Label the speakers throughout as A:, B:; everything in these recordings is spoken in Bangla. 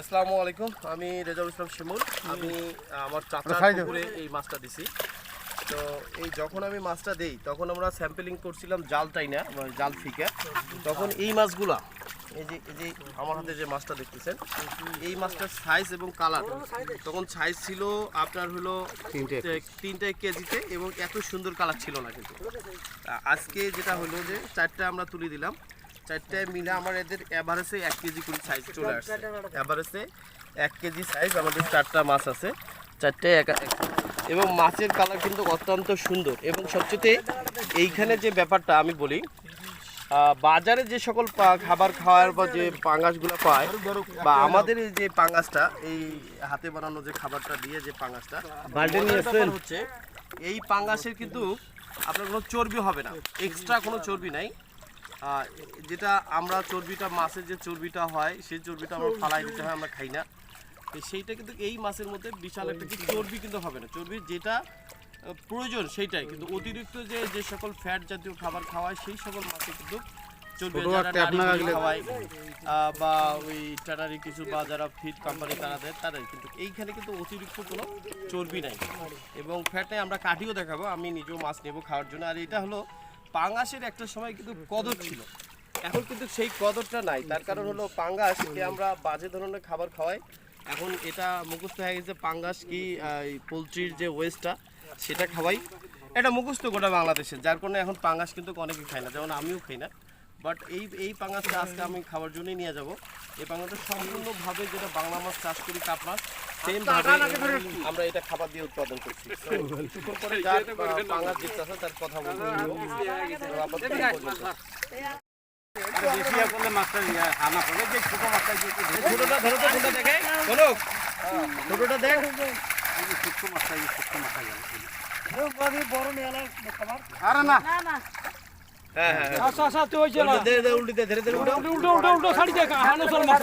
A: আসসালামু আলাইকুম আমি রেজাউল ইসলাম শিমুল। আমি আমার চাচার পুকুরে এই মাছটা দিছি। তো এই যখন আমি মাছটা দেই তখন আমরা স্যাম্পলিং করছিলাম জালটাই না মানে জাল ফিকে। তখন এই মাছগুলা এই যে এই যে আমার হাতে যে মাছটা দেখতেছেন এই মাছটার সাইজ এবং কালার তখন সাইজ ছিল আপনার হলো
B: তিনটে
A: তিনটে কেজিতে এবং এত সুন্দর কালার ছিল না কিন্তু। আজকে যেটা হলো যে চারটা আমরা তুলে দিলাম। চারটায় মিলে আমার এদের অ্যাভারেজে এক কেজি করে সাইজ চলে আসছে। অ্যাভারেজে এক কেজি সাইজ আমাদের চারটা মাছ আছে। চারটায় এক এবং মাছের কালার কিন্তু অত্যন্ত সুন্দর। এবং সবচেয়ে এইখানে যে ব্যাপারটা আমি বলি বাজারে যে সকল খাবার খাওয়ার বা যে পাঙ্গাসগুলো পায় বা আমাদের এই যে পাঙ্গাসটা এই হাতে বানানো যে খাবারটা দিয়ে যে পাঙ্গাসটা হচ্ছে এই পাঙ্গাসের কিন্তু আপনার কোনো চর্বি হবে না। এক্সট্রা কোনো চর্বি নাই। যেটা আমরা চর্বিটা মাছের যে চর্বিটা হয় সেই চর্বিটা আমরা ফালাই দিতে হয় আমরা খাই না। সেইটা কিন্তু এই মাছের মধ্যে বিশাল একটা কি চর্বি কিন্তু হবে না। চর্বি যেটা প্রয়োজন সেইটাই। কিন্তু অতিরিক্ত যে যে সকল ফ্যাট জাতীয় খাবার খাওয়ায় সেই সকল মাছে কিন্তু চর্বি খাওয়ায় বা ওই ট্যানারি কিছু বা যারা ফিড কোম্পানি তারা দেয় তারাই। কিন্তু এইখানে কিন্তু অতিরিক্ত কোনো চর্বি নাই। এবং ফ্যাটে আমরা কাটিও দেখাবো। আমি নিজেও মাছ নেব খাওয়ার জন্য। আর এটা হলো পাঙ্গাসের একটা সময় কিন্তু কদর ছিল। এখন কিন্তু সেই কদরটা নাই। তার কারণ হলো পাঙ্গাসকে আমরা বাজে ধরনের খাবার খাওয়াই। এখন এটা মুখস্থ হয়ে গেছে পাঙ্গাস কি পোলট্রির যে ওয়েস্টটা সেটা খাওয়াই। এটা মুখস্থ গোটা বাংলাদেশে। যার কারণে এখন পাঙ্গাস কিন্তু অনেকে খায় না। যেমন আমিও খাই না। বাট এই এই পাঙ্গাসটা আজকে আমি খাওয়ার জন্যই নিয়ে যাব এই পাঙ্গাসটা সম্পূর্ণভাবে যেটা বাংলা মাছ চাষ করি কাপ মাছ সেম ভাবে আমরা এটা খাবার দিয়ে উৎপাদন করছি যার আহ, পাঙ্গাস আছে তার কথা বলব
B: ইয়া করলে মাছটা ইয়া যে ছোট মাছটা যে একটু ধরে-
A: ছোটটা ধরো তো কোনটা দেখে বলো ছোটটা দেখ
B: ছোট্ট মাছটা ছোট্ট মাছটা গেল
C: বড় মেলা
B: আরে না
C: না
A: উল্টে উল্টে উল্টে
C: ছাড়ি দেখ হানো চল মাছ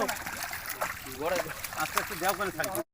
B: আস্তে আস্তে থাকবে